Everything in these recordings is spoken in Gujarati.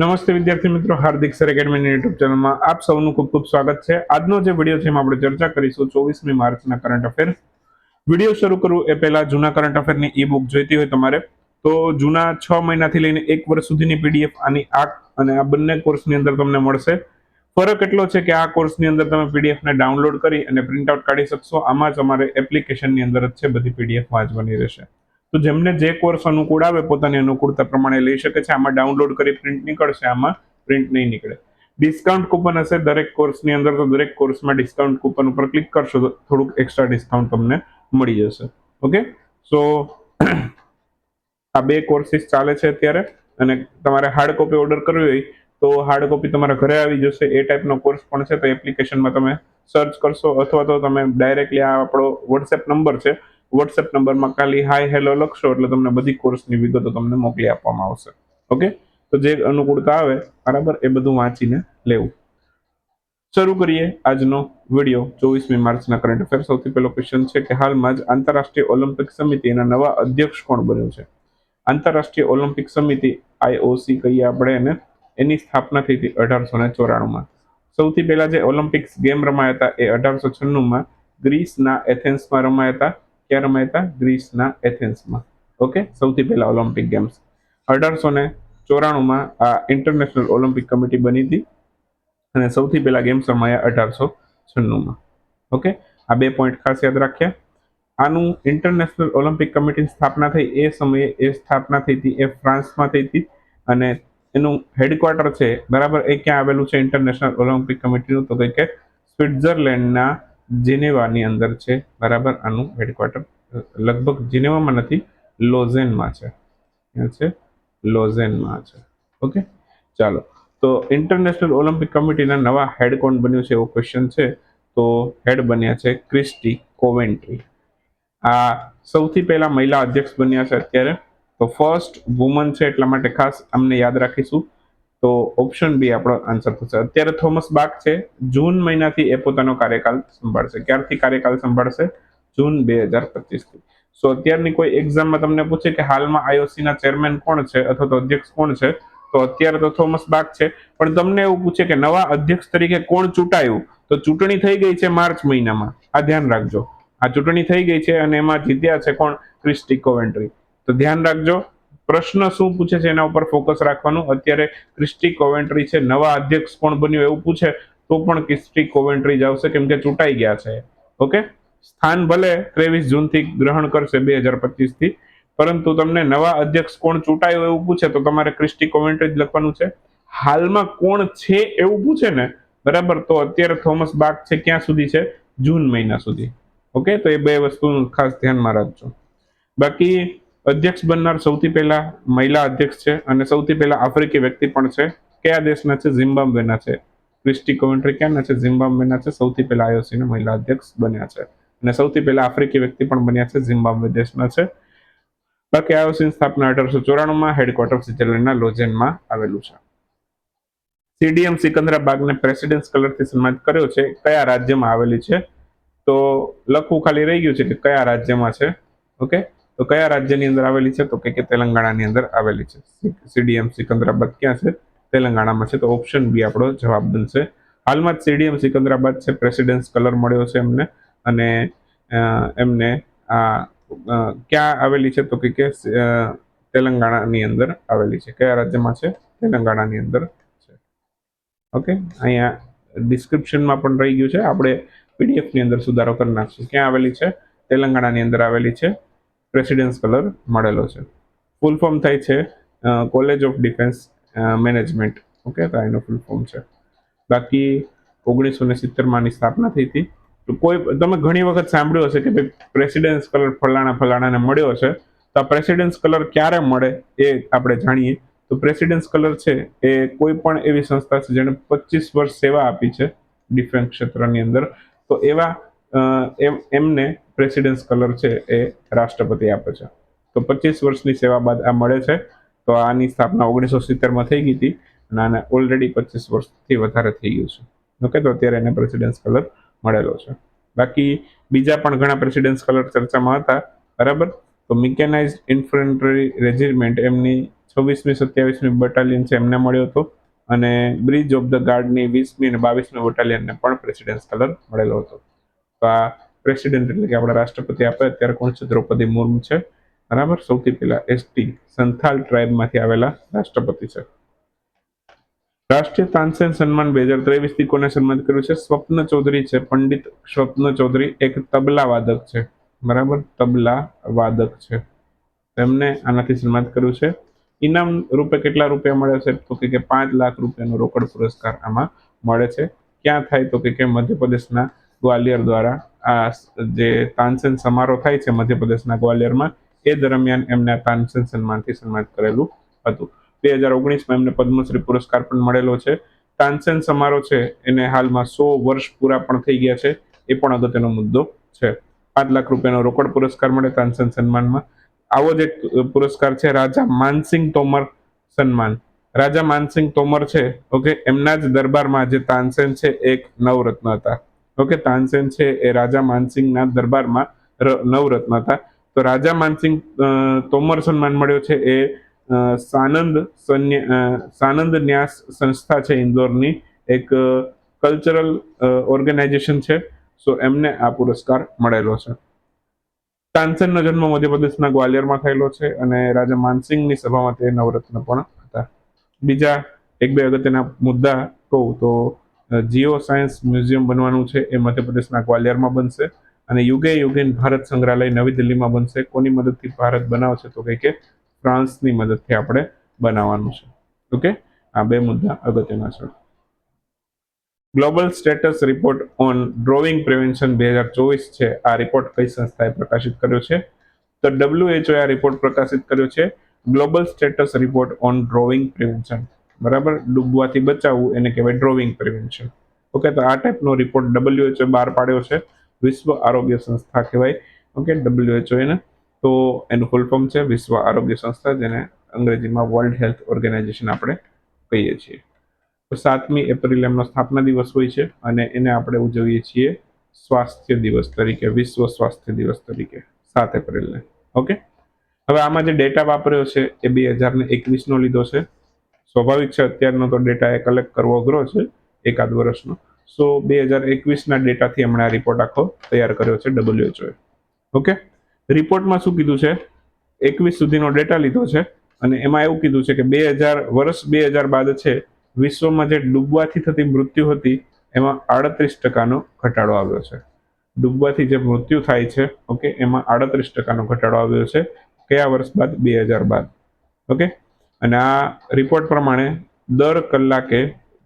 નમસ્તે વિદ્યાર્થી મિત્રો, હાર્દિક સર એકેડમીની યુટ્યુબ ચેનલમાં આપ સૌનું ખૂબ ખૂબ સ્વાગત છે. આજનો જે વીડિયો છે એમાં આપણે ચર્ચા કરીશું ચોવીસમી માર્ચના કરંટ અફેર વીડિયો શરૂ કરું એ પહેલા જૂના કરંટ અફેરની ઈ બુક જોઈતી હોય તમારે, તો જૂના છ મહિનાથી લઈને એક વર્ષ સુધીની પીડીએફ આની આ અને આ બંને કોર્સની અંદર તમને મળશે. ફરક એટલો છે કે આ કોર્સની અંદર તમે પીડીએફને ડાઉનલોડ કરી અને પ્રિન્ટઆઉટ કાઢી શકશો. આમાં જ અમારે એપ્લિકેશનની અંદર જ છે બધી પીડીએફ વાંચવાની રહેશે. તો જેમને જે કોર્સ અનુકૂળ આવે પોતાની અનુકૂળતા પ્રમાણે લઈ શકે છે. આમાં ડાઉનલોડ કરી પ્રિન્ટ નીકળશે, આમાં પ્રિન્ટ નહીં નીકળે. ડિસ્કાઉન્ટ કૂપન હશે દરેક કોર્સની અંદર, તો દરેક કોર્સમાં ડિસ્કાઉન્ટ કૂપન ઉપર ક્લિક કરશો તો થોડુંક એક્સ્ટ્રા ડિસ્કાઉન્ટ તમને મળી જશે. ઓકે? સો આ બે કોર્સીસ ચાલે છે અત્યારે અને તમારે હાર્ડ કોપી ઓર્ડર કરવી હોય તો હાર્ડ કોપી તમારા ઘરે આવી જશે. એ ટાઈપનો કોર્સ પણ છે તો એપ્લિકેશનમાં તમે સર્ચ કરશો અથવા તો તમે ડાયરેક્ટલી આ આપણો વોટ્સએપ નંબર છે વોટ્સએપ નંબરમાં ખાલી હાય હેલો લખશો એટલે તમને બધી કોર્સની વિગતો તમને મોકલી આપવામાં આવશે. ઓકે તો જે અનુકૂળતા આવે, બરાબર, એ બધું વાંચીને લેવું. શરૂ કરીએ આજનો વીડિયો ચોવીસમી માર્ચના કરંટ અફેર સૌથી પહેલો ક્વેશ્ચન છે કે હાલમાં જ આંતરરાષ્ટ્રીય ઓલિમ્પિક સમિતિના નવા અધ્યક્ષ કોણ બન્યો છે? આંતરરાષ્ટ્રીય ઓલિમ્પિક સમિતિ આઈઓસી કહીએ આપણે એને, એની સ્થાપના થઈ હતી અઢારસો ને ચોરાણુંમાં. સૌથી પહેલા જે ઓલિમ્પિક્સ ગેમ રમાયા હતા એ અઢારસો છન્નુંમાં ગ્રીસના એથેન્સમાં રમાયા હતા. ક્યાં રમાયા હતા ગ્રીસના એથેન્સમાં. ઓકે? સૌથી પહેલા ઓલિમ્પિક ગેમ્સ. અઢારસો ને ચોરાણુંમાં આ ઇન્ટરનેશનલ ઓલિમ્પિક કમિટી બની હતી. અને સૌથી પહેલા ગેમ્સ રમાયા અઢારસો છન્નુંમાં. ઓકે? આ બે પોઈન્ટ ખાસ યાદ રાખ્યા. આનું ઇન્ટરનેશનલ ઓલિમ્પિક કમિટીની સ્થાપના થઈ એ સમયે એ સ્થાપના થઈ હતી, એ ફ્રાન્સમાં થઈ હતી. અને એનું હેડક્વાર્ટર છે, બરાબર એ ક્યાં આવેલું છે ઇન્ટરનેશનલ ઓલિમ્પિક કમિટીનું? તો કે સ્વિટ્ઝરલેન્ડના જીનેવાની અંદર છે. બરાબર? આનું હેડક્વાર્ટર લગભગ જીનેવામાં નથી, લોઝેનમાં છે. છે, લોઝેનમાં છે. ઓકે? ચાલો. તો ઇન્ટરનેશનલ ઓલિમ્પિક કમિટીના નવા હેડ કોણ બન્યું છે એવો ક્વેશ્ચન છે. તો હેડ બન્યા છે ક્રિસ્ટી કોવેન્ટ્રી. આ સૌથી પહેલા મહિલા અધ્યક્ષ બન્યા છે અત્યારે. તો ફર્સ્ટ વુમન છે એટલા માટે ખાસ અમને યાદ રાખીશું. તો ઓપ્શન બી આપણો આન્સર થશે. અત્યારે થોમસ બાક છે. જૂન મહિનાથી એ પોતાનો કાર્યકાળ સંભાળશે. ક્યારથી કાર્યકાળ સંભાળશે? જૂન બે હજાર પચીસથી. સો અત્યારની કોઈ એક્ઝામમાં તમને પૂછે કે હાલમાં આઈઓસી ના ચેરમેન કોણ છે અથવા તો અધ્યક્ષ કોણ છે? તો અત્યારે તો થોમસ બાક છે. પણ તમને એવું પૂછે કે નવા અધ્યક્ષ તરીકે કોણ ચૂંટાયું? તો ચૂંટણી થઈ ગઈ છે માર્ચ મહિનામાં. આ ધ્યાન રાખજો. આ ચૂંટણી થઈ ગઈ છે અને એમાં જીત્યા છે કોણ? Kirsty Coventry. તો ધ્યાન રાખજો. પ્રશ્ન શું પૂછે છે એના ઉપર ફોકસ રાખવાનું. અત્યારે ક્રિસ્ટી કોવેન્ટ્રી છે, નવા અધ્યક્ષ કોણ બન્યું એવું પૂછે, તો પણ ક્રિસ્ટી કોવેન્ટ્રી જ આવશે, કેમ કે ચૂંટાઈ ગયા છે. ઓકે? સ્થાન ભલે ત્રેવીસ જૂનથી ગ્રહણ કરશે બે હજાર પચીસથી, પરંતુ તમને નવા અધ્યક્ષ કોણ ચૂંટાયો એવું પૂછે, તો તમારે ક્રિસ્ટી કોવેન્ટ્રી જ લખવાનું છે. હાલમાં કોણ છે એવું પૂછે ને, બરાબર, તો અત્યારે થોમસ બાગ છે ક્યાં સુધી છે? જૂન મહિના સુધી. ઓકે? તો એ બે વસ્તુ ખાસ ધ્યાનમાં રાખજો. બાકી અધ્યક્ષ બનનાર સૌથી પહેલા મહિલા અધ્યક્ષ છે અને સૌથી પહેલા આફ્રિકી વ્યક્તિ પણ છે. કયા દેશના છે? ઝિમ્બાબ્વેના છે. ક્રિસ્ટી કોવેન્ટ્રી ક્યાંના છે? ઝિમ્બાબ્વેના છે. સૌથી પહેલા આઈઓસીના મહિલા અધ્યક્ષ બન્યા છે. અને સૌથી પહેલા આફ્રિકી વ્યક્તિ પણ બન્યા છે. ઝિમ્બાબ્વે દેશના છે. બાકી આઈઓસીની સ્થાપના અઢારસો ચોરાણુંમાં હેડક્વાર્ટર સ્વિટરલેન્ડના લોજેનમાં આવેલું છે. સીડીએમ સિકંદરાબાગને પ્રેસિડેન્સ કલરથી સન્માનિત કર્યો છે. કયા રાજ્યમાં આવેલી છે? તો લખવું ખાલી રહી ગયું છે કે કયા રાજ્યમાં છે? ઓકે? તો કયા રાજ્યની અંદર આવેલી છે? તો કે કે તેલંગાણાની અંદર આવેલી છે. સીડીએમ સિકંદરાબાદ ક્યાં છે? તેલંગાણામાં છે. તો ઓપ્શન બી આપણો જવાબ બનશે. હાલમાં જ સીડીએમ સિકંદરાબાદ છે. પ્રેસિડેન્સ કલર મળ્યો છે એમને. અને એમને આ ક્યાં આવેલી છે? તો કે કે તેલંગાણાની અંદર આવેલી છે. કયા રાજ્યમાં છે? તેલંગાણાની અંદર છે. ઓકે? અહીંયા ડિસ્ક્રિપ્શનમાં પણ રહી ગયું છે. આપણે પીડીએફની અંદર સુધારો કરી નાખશું. ક્યાં આવેલી છે? તેલંગાણાની અંદર આવેલી છે. પ્રેસિડેન્સ કલર મળેલો છે. ફૂલ ફોર્મ થાય છે college of defence management okay તો એનો ફૂલ ફોર્મ છે. બાકી ઓગણીસો ને સિત્તેરમાંની સ્થાપના થઈ હતી. તો કોઈ, તમે ઘણી વખત સાંભળ્યું હશે કે ભાઈ પ્રેસિડેન્સ કલર ફલાણા ફલાણાને મળ્યો છે. તો આ પ્રેસિડેન્સ કલર ક્યારે મળે એ આપણે જાણીએ. તો પ્રેસિડેન્સ કલર છે એ કોઈ પણ એવી સંસ્થા છે જેણે પચીસ વર્ષ સેવા આપી છે. ડિફેન્સ ક્ષેત્રની અંદર. તો એવા એમ, એમને પ્રેસિડેન્સ કલર છે એ રાષ્ટ્રપતિ આપે છે. તો પચીસ વર્ષની સેવા બાદ આ મળે છે. તો આની સ્થાપના ઓગણીસો સિત્તેરમાં થઈ ગઈ હતી અને આને ઓલરેડી પચીસ વર્ષથી વધારે થઈ ગયું છે. ઓકે, તો અત્યારે એને પ્રેસિડેન્સ કલર મળેલો છે. બાકી બીજા પણ ઘણા પ્રેસિડેન્સ કલર ચર્ચામાં હતા. બરાબર? તો મિકેનાઇઝ ઇન્ફન્ટ્રી રેજિમેન્ટ એમની છવ્વીસમી, સત્યાવીસમી બટાલિયન છે એમને મળ્યો હતો. અને બ્રિજ ઓફ ધ ગાર્ડની વીસમી અને બાવીસમી બટાલિયનને પણ પ્રેસિડેન્સ કલર મળેલો હતો. તો આ પ્રેસિડેન્ટ એટલે કે આપણા રાષ્ટ્રપતિ આપે, અત્યારે કોણ છે? દ્રૌપદી મુર્મુ છે. બરાબર? સૌથી પહેલા એસટી સંથાલ ટ્રાઇબમાંથી આવેલા રાષ્ટ્રપતિ છે. રાષ્ટ્રીય તાનસેન સન્માન બે હજાર ત્રેવીસથી કોને સન્માનિત કર્યું છે? સ્વપ્ન ચૌધરી છે. પંડિત સ્વપ્ન ચૌધરી એક તબલા વાદક છે. બરાબર? તબલા વાદક છે. તેમને આનાથી સન્માનિત કર્યું છે. ઇનામ રૂપે કેટલા રૂપિયા મળે છે? તો કે પાંચ લાખ રૂપિયાનો રોકડ પુરસ્કાર આમાં મળે છે. ક્યાં થાય? તો કે મધ્યપ્રદેશના ગ્વાલિયર દ્વારા આ જે તાનસેન સમારોહ થાય છે મધ્યપ્રદેશના ગ્વાલિયરમાં, એ દરમિયાન એમને તાનસેન સન્માનથી સન્માનિત કરેલું હતું. બે હજાર ઓગણીસમાં એમને પદ્મશ્રી પુરસ્કાર પણ મળેલો છે. તાનસેન સમારોહ છે, એને હાલમાં સો વર્ષ પૂરા પણ થઈ ગયા છે, એ પણ અગત્યનો મુદ્દો છે. પાંચ લાખ રૂપિયાનો રોકડ પુરસ્કાર મળે તાનસેન સન્માનમાં. આવો જ એક પુરસ્કાર છે રાજા માનસિંહ તોમર સન્માન. રાજા માનસિંહ તોમર છે, ઓકે, એમના જ દરબારમાં જે તાનસેન છે, એક નવરત્ન હતા. ઓકે તાનસેન છે એ રાજા માનસિંહના દરબારમાં નવરત્ન હતા. તો રાજા માનસિંહ તોમર સન્માન મળ્યો છે. એ સાનંદ સાનંદ ન્યાસ સંસ્થા છે ઇન્દોરની. એક કલ્ચરલ ઓર્ગેનાઇઝેશન છે. સો એમને આ પુરસ્કાર મળેલો છે. તાનસેનનો જન્મ મધ્યપ્રદેશના ગ્વાલિયરમાં થયેલો છે અને રાજા માનસિંહની સભામાં તે નવરત્ન પણ હતા. બીજા એક બે અગત્યના મુદ્દા કહું તો જીઓ સાયન્સ મ્યુઝિયમ બનવાનું છે, એ મધ્યપ્રદેશના ગ્વાલિયરમાં બનશે અને યુગે યુગેન ભારત સંગ્રહાલય નવી દિલ્હીમાં બનશે. કોની મદદથી ભારત બનાવશે તો કંઈ કે ફ્રાન્સની મદદથી આપણે બનાવવાનું છે. ઓકે? આ બે મુદ્દા અગત્યના છે. Global status report on drowning prevention બે હજાર ચોવીસ છે. આ રિપોર્ટ કઈ સંસ્થાએ પ્રકાશિત કર્યો છે? તો ડબ્લ્યુએચઓ આ રિપોર્ટ પ્રકાશિત કર્યો છે. Global status report on drowning prevention બરાબર? ડૂબવાથી બચાવવું એને કહેવાય ડ્રોવિંગ પ્રિવેન્શન ઓકે તો આ ટાઈપનો રિપોર્ટ ડબલ્યુએચઓ બહાર પાડ્યો છે. વિશ્વ આરોગ્ય સંસ્થા કહેવાય. ઓકે ડબલ્યુએચઓ એને. તો એનું ફૂલ ફોર્મ છે વિશ્વ આરોગ્ય સંસ્થા, જેને અંગ્રેજીમાં વર્લ્ડ હેલ્થ ઓર્ગેનાઇઝેશન આપણે કહીએ છીએ. તો સાતમી એપ્રિલ એમનો સ્થાપના દિવસ હોય છે અને એને આપણે ઉજવીએ છીએ સ્વાસ્થ્ય દિવસ તરીકે, વિશ્વ સ્વાસ્થ્ય દિવસ તરીકે, સાત એપ્રિલને. ઓકે હવે આમાં જે ડેટા વાપર્યો છે એ બે હજાર ને એકવીસનો લીધો છે. સ્વાભાવિક છે, અત્યારનો તો ડેટા એ કલેક્ટ કરવો અઘરો છે, એકાદ વર્ષનો. સો બે હજાર એકવીસના ડેટાથી હમણાં આ રિપોર્ટ આખો તૈયાર કર્યો છે ડબલ્યુએચઓએ ઓકે રિપોર્ટમાં શું કીધું છે? એકવીસ સુધીનો ડેટા લીધો છે, અને એમાં એવું કીધું છે કે બે હજાર, વર્ષ બે હજાર બાદ છે, વિશ્વમાં જે ડૂબવાથી થતી મૃત્યુ હતી, એમાં આડત્રીસ ટકાનો ઘટાડો આવ્યો છે. ડૂબવાથી જે મૃત્યુ થાય છે ઓકે એમાં આડત્રીસ ટકાનો ઘટાડો આવ્યો છે, કયા વર્ષ બાદ? બે હજાર બાદ. ઓકે અને આ રિપોર્ટ પ્રમાણે દર કલાકે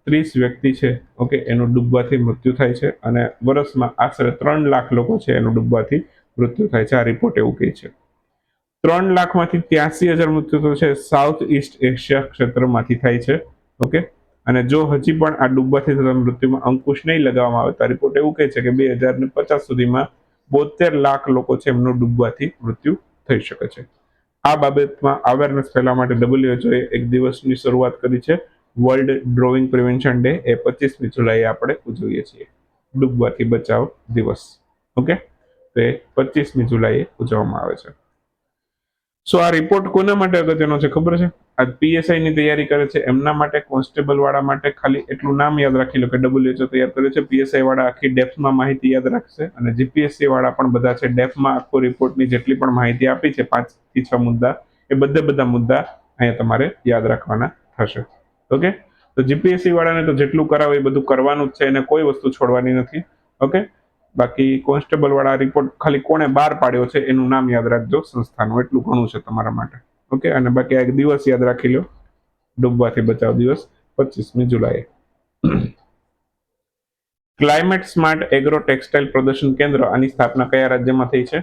ત્રીસ વ્યક્તિ છે ઓકે એનું ડૂબવાથી મૃત્યુ થાય છે અને વર્ષમાં આશરે ત્રણ લાખ લોકો છે એનું ડૂબવાથી મૃત્યુ થાય છે. આ રિપોર્ટ એવું કહે છે. ત્રણ લાખમાંથી ત્યાસી હજાર મૃત્યુ તો છે સાઉથ ઈસ્ટ એશિયા ક્ષેત્રમાંથી થાય છે ઓકે અને જો હજી પણ આ ડૂબવાથી થતા મૃત્યુમાં અંકુશ નહીં લગાવવામાં આવે તો રિપોર્ટ એવું કહે છે કે બે હજાર ને પચાસ સુધીમાં બોતેર લાખ લોકો છે એમનું ડૂબવાથી મૃત્યુ થઈ શકે છે. આ બાબતમાં અવેરનેસ ફેલાવવા માટે ડબલ્યુએચઓએ એક દિવસની શરૂઆત કરી છે. વર્લ્ડ ડ્રોઈંગ પ્રિવેન્શન ડે એ પચીસમી જુલાઈએ આપણે ઉજવીએ છીએ. ડૂબવાથી બચાવ દિવસ. ઓકે? તો એ પચીસમી જુલાઈએ ઉજવવામાં આવે છે. સો આ રિપોર્ટ કોના માટે અગત્યનો છે ખબર છે? આ પીએસઆઈ ની તૈયારી કરે છે. એમના માટે કોન્સ્ટેબલ વાળા માટે ખાલી એટલું નામ યાદ રાખી લો કે ડબલ્યુએચઓ તૈયાર કરે છે. પીએસઆઈ વાળા આખી ડેપ્થમાં માહિતી યાદ રાખશે અને જીપીએસસી વાળા પણ બધા છે. ડેપ્થમાં આખો રિપોર્ટની જેટલી પણ માહિતી આપી છે, પાંચથી છ મુદ્દા, એ બધા બધા મુદ્દા અહીંયા તમારે યાદ રાખવાના થશે. ઓકે તો જીપીએસસી વાળાને તો જેટલું કરાવે એ બધું કરવાનું જ છે. એને કોઈ વસ્તુ છોડવાની નથી. ઓકે બાકી કોન્સ્ટેબલ વાળા રિપોર્ટ ખાલી કોણે બહાર પાડ્યો છે એનું નામ યાદ રાખજો, સંસ્થાનું એટલું ઘણું છે તમારા માટે. ઓકે અને બાકી એક દિવસ યાદ રાખી લો. ડૂબવાથી બચાવ દિવસ, પચીસમી જુલાઈ ક્લાઇમેટ સ્માર્ટ એગ્રો ટેક્સટાઇલ પ્રદર્શન કેન્દ્ર આની સ્થાપના કયા રાજ્યમાં થઈ છે?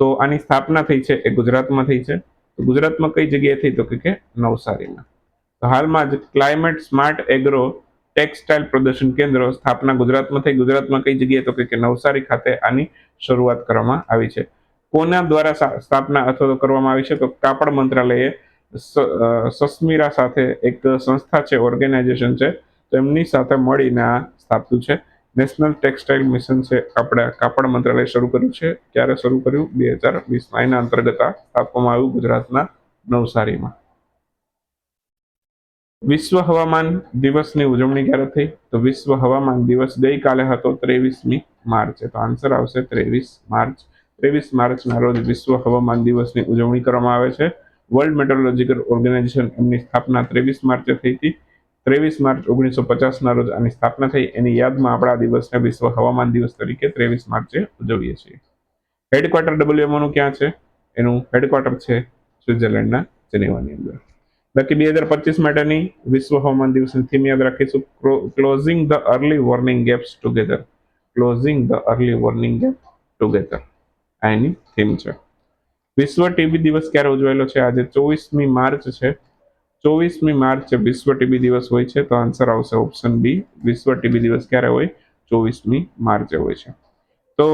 તો આની સ્થાપના થઈ છે એ ગુજરાતમાં થઈ છે. તો ગુજરાતમાં કઈ જગ્યાએ થઈ તો કે નવસારીમાં. હાલમાં જ ક્લાઇમેટ સ્માર્ટ એગ્રો ટેક્સટાઇલ પ્રદર્શન કેન્દ્ર સ્થાપના ગુજરાતમાં થઈ. ગુજરાતમાં કઈ જગ્યાએ? તો કે નવસારી ખાતે આની શરૂઆત કરવામાં આવી છે. કોના દ્વારા સ્થાપના અથવા તો કરવામાં આવી છે? તો કાપડ મંત્રાલયે સસ્મીરા સાથે એક સંસ્થા છે, ઓર્ગેનાઇઝેશન છે, તો એમની સાથે મળીને આ સ્થાપ્યું છે. નેશનલ ટેક્સટાઇલ મિશન છે, આપણે કાપડ મંત્રાલય શરૂ કર્યું છે. ક્યારે શરૂ કર્યું? બે હજાર વીસમાં. એના અંતર્ગત સ્થાપવામાં આવ્યું ગુજરાતના નવસારીમાં. વિશ્વ હવામાન દિવસની ઉજવણી ક્યારે થઈ? તો વિશ્વ હવામાન દિવસ ગઈકાલે હતો ત્રેવીસમી માર્ચે. તો આન્સર આવશે ત્રેવીસ માર્ચ. ત્રેવીસ માર્ચના રોજ વિશ્વ હવામાન દિવસની ઉજવણી કરવામાં આવે છે. વર્લ્ડ મેટ્રોલોજીકલ ઓર્ગેનાઇઝેશન એમની સ્થાપના ત્રેવીસ માર્ચે થઈ હતી. ત્રેવીસ માર્ચ ઓગણીસો પચાસના રોજ આની સ્થાપના થઈ. એની યાદમાં આપણે દિવસને વિશ્વ હવામાન દિવસ તરીકે ત્રેવીસ માર્ચે ઉજવીએ છીએ. હેડક્વાર્ટર ડબલ્યુએમઓનું ક્યાં છે? એનું હેડક્વાર્ટર છે સ્વિટ્ઝરલેન્ડના જેનેવાની અંદર. બાકી બે હજાર પચીસ માટેની વિશ્વ હવામાન દિવસની થીમ યાદ રાખીશું. Closing the early warning gaps together closing the early warning gap together આ એની થીમ છે. વિશ્વ ટીબી દિવસ ક્યારે ઉજવાયેલો છે? આજે ચોવીસમી માર્ચ છે. ચોવીસમી માર્ચ વિશ્વ ટીબી દિવસ હોય છે, તો આન્સર આવશે ઓપ્શન બી વિશ્વ ટીબી દિવસ ક્યારે હોય? ચોવીસમી માર્ચે હોય છે. તો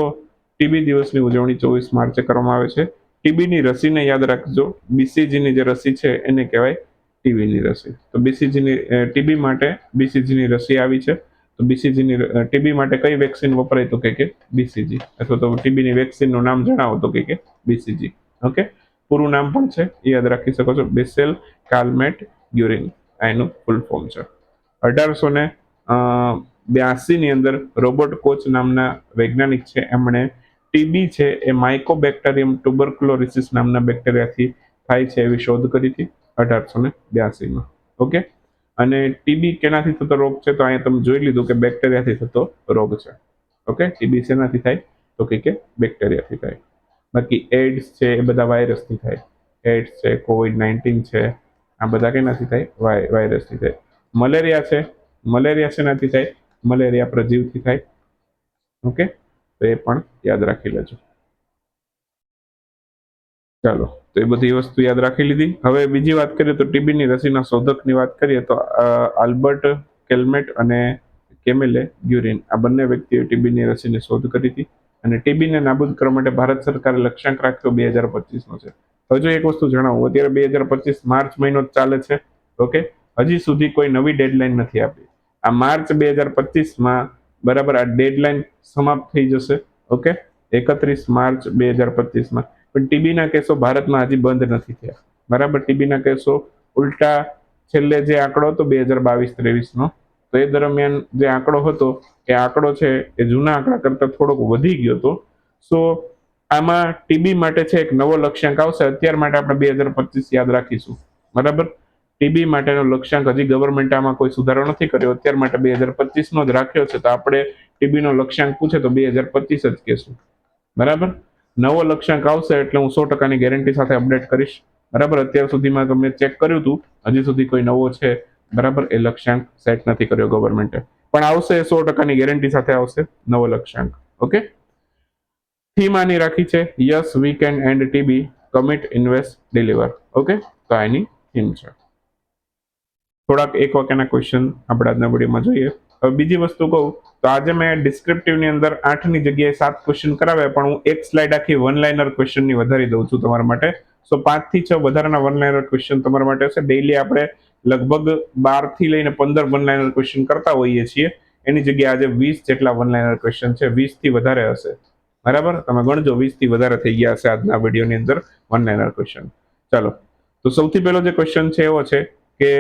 ટીબી દિવસની ઉજવણી ચોવીસ માર્ચે કરવામાં આવે છે. ટીબીની રસીને યાદ રાખજો. બીસીજીની જે રસી છે, એને કહેવાય ટીબીની રસી. તો બીસીજીની ટીબી માટે બીસીજીની રસી આવી છે. તો બીસીજીની ટીબી માટે કઈ વેક્સિન વપરાય તો કે કે બીસીજી અથવા તો ટીબીની વેક્સિનનું નામ જણાવો તો કે કે બીસીજી ઓકે? પૂરું નામ પણ છે. એ યાદ રાખી શકો છો. બેસેલ કાલમેટ ગ્યુરિન આ એનું ફૂલ ફોર્મ છે. અઢારસો ને બ્યાસીની અંદર રોબોટ કોચ નામના વૈજ્ઞાનિક છે. એમણે ટીબી છે એ માઇકોબેક્ટેરિયમ ટ્યુબરક્લોરિસિસ નામના બેક્ટેરિયાથી થાય છે એવી શોધ કરી હતી. અઢારસો ને બ્યાસીમાં. ઓકે? અને ટીબી કેનાથી થતો રોગ છે, તો અહીંયા તમે જોઈ લીધું કે બેક્ટેરિયાથી થતો રોગ છે. ઓકે? ટીબી શેનાથી થાય? તો કે કે બેક્ટેરિયાથી થાય. બાકી એડ્સ છે, એ બધા વાયરસથી થાય. એડ્સ છે, કોવિડ નાઇન્ટીન છે, આ બધા કેનાથી થાય? વાય, વાયરસથી થાય. મલેરિયા છે, મલેરિયા શેનાથી થાય? મલેરિયા પ્રજીવથી થાય. ઓકે? તો એ પણ યાદ રાખી લેજો. ચાલો, તો એ બધી વસ્તુ યાદ રાખી લીધી. હવે બીજી વાત કરીએ તો ટીબીની રસીના શોધકની વાત કરીએ તો આલ્બર્ટ કેલ્મેટ અને કેમેલે ગ્યુરિન આ બંને વ્યક્તિઓએ ટીબીની રસીની શોધ કરી હતી. અને ટીબીને નાબૂદ કરવા માટે ભારત સરકારે લક્ષ્યાંક રાખ્યો બે હજાર પચીસનો છે. હજુ એક વસ્તુ જણાવું, અત્યારે બે હજાર પચીસ માર્ચ મહિનો ચાલે છે, ઓકે? હજી સુધી કોઈ નવી ડેડલાઇન નથી આપી. આ માર્ચ બે હજાર પચીસમાં બરાબર આ ડેડલાઇન સમાપ્ત થઈ જશે, ઓકે? એકત્રીસ માર્ચ બે હજાર પચીસમાં. પણ ટીબીના કેસો ભારતમાં હજી બંધ નથી થયા. બરાબર? ટીબીના કેસો ઉલટા છેલ્લે જે આંકડો હતો બે હજાર બાવીસ ત્રેવીસનો, તો એ દરમિયાન જે આંકડો હતો, એ આંકડો છે, એ જૂના આંકડા કરતાં થોડોક વધી ગયો હતો. સો, આમાં ટીબી માટે છે એક નવો લક્ષ્યાંક આવશે. અત્યાર માટે આપણે બે હજાર પચીસ યાદ રાખીશું. બરાબર? ટીબી માટેનો લક્ષ્યાંક હજી ગવર્મેન્ટ આમાં કોઈ સુધારો નથી કર્યો. અત્યાર માટે બે હજાર પચીસનો જ રાખ્યો છે. તો આપણે ટીબીનો લક્ષ્યાંક પૂછે તો બે હજાર પચીસ જ કહેશું. બરાબર? નવો લક્ષ્યાંક આવશે એટલે હું સો ટકાની ગેરંટી સાથે અપડેટ કરીશ. બરાબર? અત્યાર સુધીમાં તો મેં ચેક કર્યું હતું. હજી સુધી કોઈ નવો છે. બરાબર? એ લક્ષ્યાંક સેટ નથી કર્યો ગવર્મેન્ટે પણ આવશે સો ટકાની ગેરંટી સાથે આવશે નવો લક્ષ્યાંક. ઓકે? થીમ આની રાખી છે. Yes we can end TB commit invest deliver okay? તો એની થીમ છે. થોડાક એક વાક્યના ક્વેશ્ચન આપણે આજના વિડીયોમાં જોઈએ. બીજી વસ્તુ કહું, તો આજે મેં ડિસ્ક્રિપ્ટિવની અંદર આઠની જગ્યાએ સાત ક્વેશ્ચન કરાવ્યા, પણ હું એક સ્લાઇડ આખી વન લાઇનર ક્વેશ્ચનની વધારી દઉં છું તમારા માટે. સો પાંચથી છ વધારાના વન લાઇનર ક્વેશ્ચન તમારા માટે હશે. ડેઇલી આપણે લગભગ બારથી લઈને પંદર વન લાઇનર ક્વેશ્ચન કરતા હોઈએ છીએ. એની જગ્યાએ આજે વીસ જેટલા વન લાઇનર ક્વેશ્ચન છે. વીસથી વધારે હશે. બરાબર? તમે ગણજો, વીસથી વધારે થઈ ગયા હશે આજના વિડીયોની અંદર વન લાઇનર ક્વેશ્ચન ચાલો. તો સૌથી પહેલો જે ક્વેશ્ચન છે એવો છે કે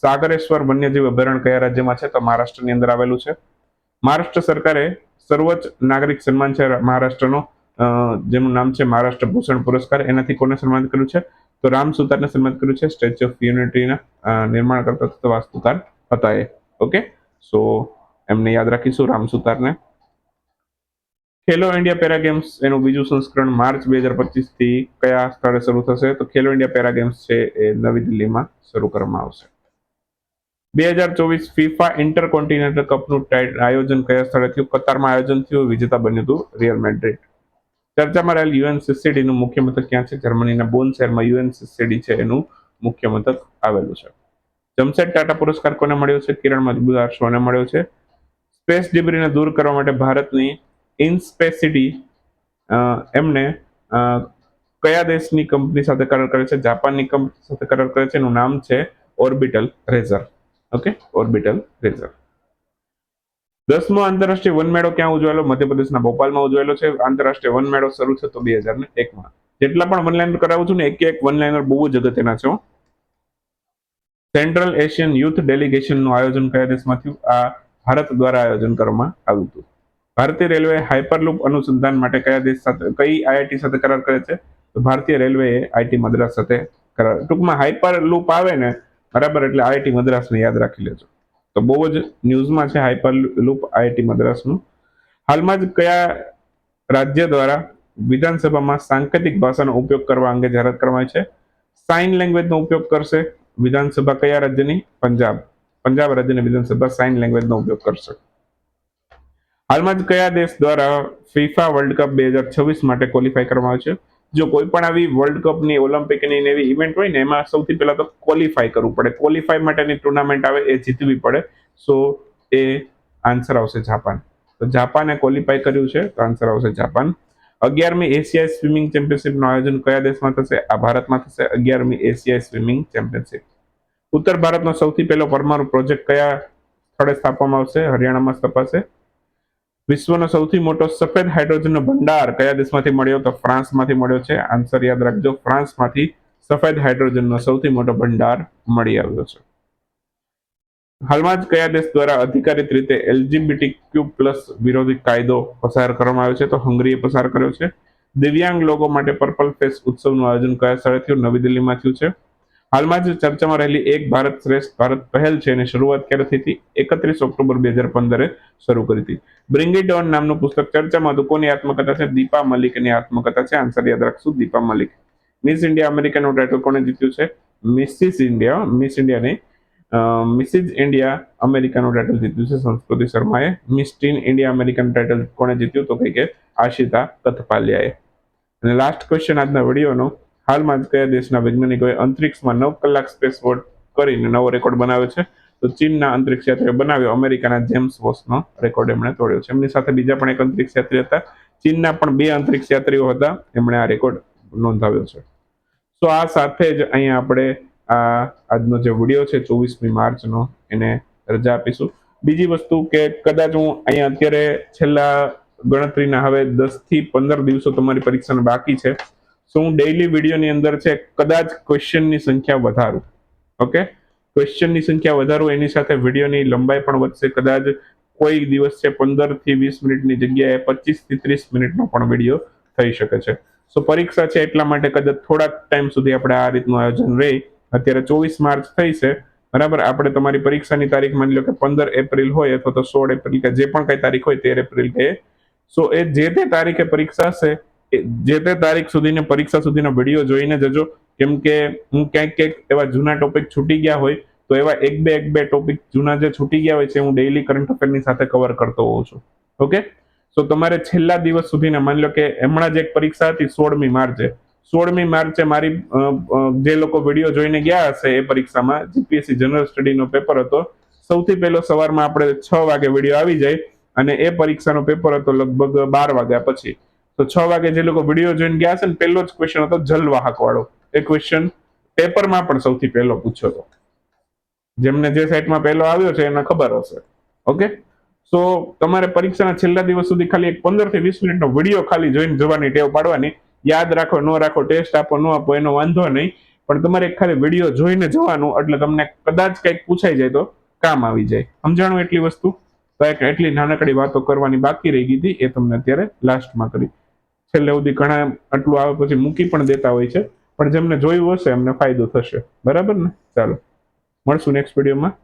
સાગરેશ્વર વન્યજીવ અભયારણ્ય કયા રાજ્યમાં છે? તો મહારાષ્ટ્રની અંદર આવેલું છે. મહારાષ્ટ્ર સરકારે સર્વોચ્ચ નાગરિક સન્માન છે મહારાષ્ટ્રનો. જેનું નામ છે મહારાષ્ટ્ર ભૂષણ પુરસ્કાર. એનાથી કોને સન્માનિત કર્યું છે? તો રામ સુતારને સન્માનિત કર્યું છે સ્ટેચ્યુ ઓફ યુનિટીના નિર્માણ કરતા વાસ્તુકાર હતા એ. ઓકે? સો, એમને યાદ રાખીશું રામ સુતારને. ખેલો ઇન્ડિયા પેરા ગેમ્સ એનું બીજું સંસ્કરણ માર્ચ બે હજાર પચીસથી કયા સ્થળે શરૂ થશે? તો ખેલો ઇન્ડિયા પેરા ગેમ્સ છે એ નવી દિલ્હીમાં શરૂ કરવામાં આવશે. બે હજાર ચોવીસ ફિફા ઇન્ટર કોન્ટિનેન્ટલ કપનું આયોજન કયા સ્થળે થયું? કતારમાં આયોજન થયું, વિજેતા બન્યું હતું રિયલ મેડ્રિડ. ચર્ચામાં રહેલ યુએનસીસીડી નું મુખ્ય મથક ક્યાં છે? જર્મનીના બોન શહેરમાં યુએનસીસીડી છે એનું મુખ્ય મથક આવેલું છે. જમશેદ ટાટા પુરસ્કાર કોને મળ્યો છે? કિરણ મજબૂદાર શોને મળ્યો છે. સ્પેસ ડિબ્રીને દૂર કરવા માટે ભારતની ઇન્સ્પેસિટી એમને કયા દેશની કંપની સાથે કરાર કરે છે? જાપાનની કંપની સાથે કરાર કરે છે, એનું નામ છે orbital razor. Okay orbital reserve દસમો આંતરરાષ્ટ્રીય વન મેળો ક્યાં ઉજવાયેલો? મધ્યપ્રદેશના ભોપાલમાં ઉજવાયેલો છે. આંતરરાષ્ટ્રીય વન મેળો શરૂ થતો બે હજાર ને એકમાં. જેટલા પણ વન લાઇનર કરાવું છું ને, એક એક વન લાઇનર બહુ જ અગત્યના છે સેન્ટ્રલ એશિયન યુથ ડેલિગેશનનું આયોજન કયા દેશમાં થયું આ ભારત દ્વારા આયોજન કરવામાં આવ્યું હતું. ભારતીય રેલવે હાઇપરલૂપ અનુસંધાન માટે કયા દેશ સાથે, કઈ આઈઆઈટી સાથે કરાર કરે છે? તો ભારતીય રેલવે આઈટી મદ્રાસ સાથે કરાર, ટૂંકમાં હાઇપર લૂપ આવે ને બરાબર? એટલે આઈઆઈટી મદ્રાસને યાદ રાખી લેજો. તો બહુ જ ન્યૂઝમાં છે હાઇપર લૂપ આઈઆઈટી મદ્રાસનું. હાલમાં જ કયા રાજ્ય દ્વારા વિધાનસભામાં સાંકેતિક ભાષાનો ઉપયોગ કરવા અંગે જાહેરાત કરવામાં આવી છે? સાઇન લેંગ્વેજનો ઉપયોગ કરશે વિધાનસભા કયા રાજ્યની? પંજાબ. પંજાબ રાજ્યની વિધાનસભા સાઇન લેંગ્વેજનો ઉપયોગ કરશે. હાલમાં જ કયા દેશ દ્વારા ફિફા વર્લ્ડ કપ બે હજાર છવ્વીસ માટે ક્વોલિફાય કરવામાં આવ્યું છે? જો કોઈ પણ આવી વર્લ્ડ કપની ઓલિમ્પિકની એવી ઇવેન્ટ હોય ને, એમાં સૌથી પહેલાં તો ક્વોલિફાય કરવું પડે. ક્વોલિફાય માટેની ટુર્નામેન્ટ આવે, એ જીતવી પડે. સો એ આન્સર આવશે જાપાન તો જાપાને ક્વોલિફાય કર્યું છે, તો આન્સર આવશે જાપાન અગિયારમી એશિયાઈ સ્વિમિંગ ચેમ્પિયનશિપનું આયોજન કયા દેશમાં થશે? આ ભારતમાં થશે. અગિયારમી એશિયાઈ સ્વિમિંગ ચેમ્પિયનશિપ ઉત્તર ભારતનો સૌથી પહેલો પરમાણુ પ્રોજેક્ટ કયા સ્થળે સ્થાપવામાં આવશે? હરિયાણામાં સ્થપાશે. વિશ્વનો સૌથી મોટો સફેદ હાઇડ્રોજનનો ભંડાર કયા દેશમાંથી મળ્યો? તો ફ્રાન્સમાંથી મળ્યો છે. આન્સર યાદ રાખજો. ફ્રાન્સમાંથી સફેદ હાઇડ્રોજનનો સૌથી મોટો ભંડાર મળી આવ્યો છે. હાલમાં જ કયા દેશ દ્વારા અધિકારિત રીતે એલજીબીટી ક્યુ પ્લસ વિરોધી કાયદો પસાર કરવામાં આવ્યો છે? તો હંગરીએ પસાર કર્યો છે. દિવ્યાંગ લોકો માટે પર્પલ ફેસ ઉત્સવનું આયોજન કયા સ્થળે થયું? નવી દિલ્હીમાં થયું છે. હાલમાં જ ચર્ચામાં રહેલી એક ભારત શ્રેષ્ઠ ભારત પહેલ છે એની શરૂઆત ક્યારે થઈ હતી? એકત્રીસ ઓક્ટોબર બે હજાર પંદરે શરૂ કરી હતી. બ્રિંગ ઓન નામનું પુસ્તક ચર્ચામાં હતું કોની આત્મકથા છે, દીપા મલિકની આત્મકથા છે, આન્સર યાદ રાખશું, દીપા મલિક. મિસ ઇન્ડિયા અમેરિકાનું ટાઇટલ કોણે જીત્યું છે? મિસિસ ઇન્ડિયા મિસ ઇન્ડિયા નહીં મિસિસ ઇન્ડિયા અમેરિકાનું ટાઇટલ જીત્યું છે, સંસ્કૃતિ શર્માએ. Miss Teen India American title કોણે જીત્યું? તો કઈ કે આશિતા કથપાલિયાએ. અને લાસ્ટ ક્વેશ્ચન આજના વિડીયોનો હાલમાં કયા દેશના વૈજ્ઞાનિકોએ અંતરિક્ષમાં નવ કલાક સ્પેસ વોટ કરીને નવો રેકોર્ડ બનાવ્યો છે. તો ચીનના અંતરિક્ષ યાત્રીએ બનાવ્યો અમેરિકાના જેમ્સ વોસનો રેકોર્ડ એમણે તોડ્યો છે. એમની સાથે બીજા પણ એક અંતરિક્ષ યાત્રી હતા. ચીનના પણ બે અંતરિક્ષ યાત્રીઓ હતા. એમણે આ રેકોર્ડ નોંધાવ્યો છે. તો આ સાથે જ અહીંયા આપણે આ આજનો જે વીડિયો છે, ચોવીસમી માર્ચનો, એને રજા આપીશું. બીજી વસ્તુ કે કદાચ હું અહીંયા અત્યારે છેલ્લા ગણતરીના હવે દસથી પંદર દિવસો તમારી પરીક્ષાના બાકી છે. સો હું ડેઈલી વિડીયોની અંદર છે, કદાચ ક્વેશ્ચનની સંખ્યા વધારું. ઓકે ક્વેશ્ચનની સંખ્યા વધારું, એની સાથે વિડીયોની લંબાઈ પણ વધશે. કદાચ કોઈ દિવસ છે, પંદરથી વીસ મિનિટની જગ્યાએ પચીસથી ત્રીસ મિનિટનો પણ વીડિયો થઈ શકે છે. સો પરીક્ષા છે એટલા માટે કદાચ થોડાક ટાઈમ સુધી આપણે આ રીતનું આયોજન રહી. અત્યારે ચોવીસ માર્ચ થઈ છે. બરાબર? આપણે તમારી પરીક્ષાની તારીખ માની લો કે પંદર એપ્રિલ હોય અથવા તો સોળ એપ્રિલ કે જે પણ કઈ તારીખ હોય તેર એપ્રિલ કે સો એ જે તે તારીખે પરીક્ષા હશે જે તે તારીખ સુધીની પરીક્ષા સુધીનો વીડિયો જોઈને જજો. કેમ કે હું ક્યાંક ક્યાંક એવા જૂના ટોપિક છૂટી ગયા હોય, તો એવા એક બે એક બે ટોપિક જૂના જે છૂટી ગયા હોય છે હું ડેઇલી કરંટ અફેરની સાથે કવર કરતો હોઉં છું. ઓકે સો તમારે છેલ્લા દિવસ સુધીના, માની લો કે હમણાં જ એક પરીક્ષા હતી સોળમી માર્ચે. સોળમી માર્ચે મારી જે લોકો વીડિયો જોઈને ગયા હશે એ પરીક્ષામાં જીપીએસસી જનરલ સ્ટડીનો પેપર હતો. સૌથી પહેલો સવારમાં આપણે છ વાગે વીડિયો આવી જાય અને એ પરીક્ષાનો પેપર હતો લગભગ બાર વાગ્યા પછી. તો છ વાગે જે લોકો વીડિયો જોઈને ગયા છે ને, પહેલો જ ક્વેશ્ચન હતો જલવાહક વાળો એ ક્વેશ્ચન પેપરમાં પણ સૌથી પહેલો પૂછ્યો હતો. જેમને જે સાઈટમાં પહેલો આવ્યો છે, એને ખબર હશે. ઓકે સો તમારે પરીક્ષાના છેલ્લા દિવસ સુધી ખાલી એક પંદરથી વીસ મિનિટનો વીડિયો ખાલી જોઈને જવાની ટેવ પાડવાની. યાદ રાખો, ન રાખો ટેસ્ટ આપો, ન આપો, એનો વાંધો નહીં. પણ તમારે ખાલી વીડિયો જોઈને જવાનું, એટલે તમને કદાચ કંઈક પૂછાઈ જાય તો કામ આવી જાય. સમજાણું એટલી વસ્તુ? તો એક એટલી નાનકડી વાતો કરવાની બાકી રહી ગઈ હતી, એ તમને અત્યારે લાસ્ટમાં કરી છેલ્લે સુધી ઘણા આટલું આવે પછી મૂકી પણ દેતા હોય છે. પણ જેમને જોયું હશે એમને ફાયદો થશે. બરાબર ને? ચાલો. મળશું નેક્સ્ટ વિડીયોમાં